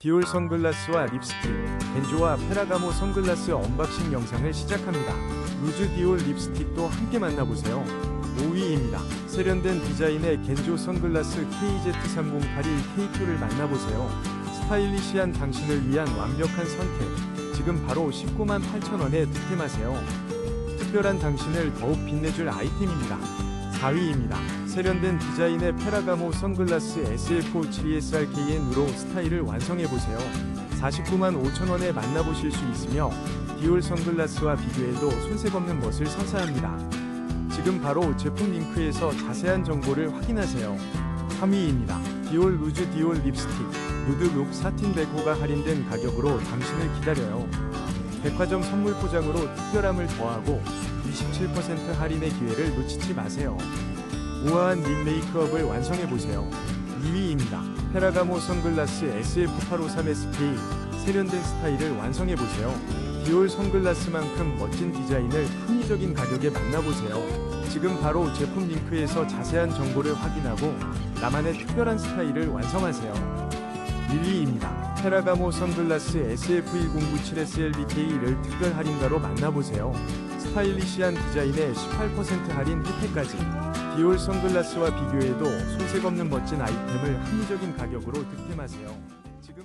디올 선글라스와 립스틱, 겐조와 페라가모 선글라스 언박싱 영상을 시작합니다. 루즈 디올 립스틱도 함께 만나보세요. 5위입니다. 세련된 디자인의 겐조 선글라스 KZ3081K2를 만나보세요. 스타일리시한 당신을 위한 완벽한 선택. 지금 바로 19만 8천원에 득템하세요. 특별한 당신을 더욱 빛내줄 아이템입니다. 4위입니다. 세련된 디자인의 페라가모 선글라스 SF57ESRKN으로 스타일을 완성해보세요. 49만 5천원에 만나보실 수 있으며 디올 선글라스와 비교해도 손색 없는 것을 선사합니다. 지금 바로 제품 링크에서 자세한 정보를 확인하세요. 3위입니다. 디올 루즈 디올 립스틱 누드룩 사틴 데코가 할인된 가격으로 당신을 기다려요. 백화점 선물 포장으로 특별함을 더하고 27% 할인의 기회를 놓치지 마세요. 우아한 립 메이크업을 완성해보세요. 2위입니다. 페라가모 선글라스 SF853SK 세련된 스타일을 완성해보세요. 디올 선글라스만큼 멋진 디자인을 합리적인 가격에 만나보세요. 지금 바로 제품 링크에서 자세한 정보를 확인하고 나만의 특별한 스타일을 완성하세요. 1위입니다. 페라가모 선글라스 SF1097SLBK를 특별 할인가로 만나보세요. 스타일리시한 디자인에 18% 할인 혜택까지 디올 선글라스와 비교해도 손색 없는 멋진 아이템을 합리적인 가격으로 득템하세요. 지금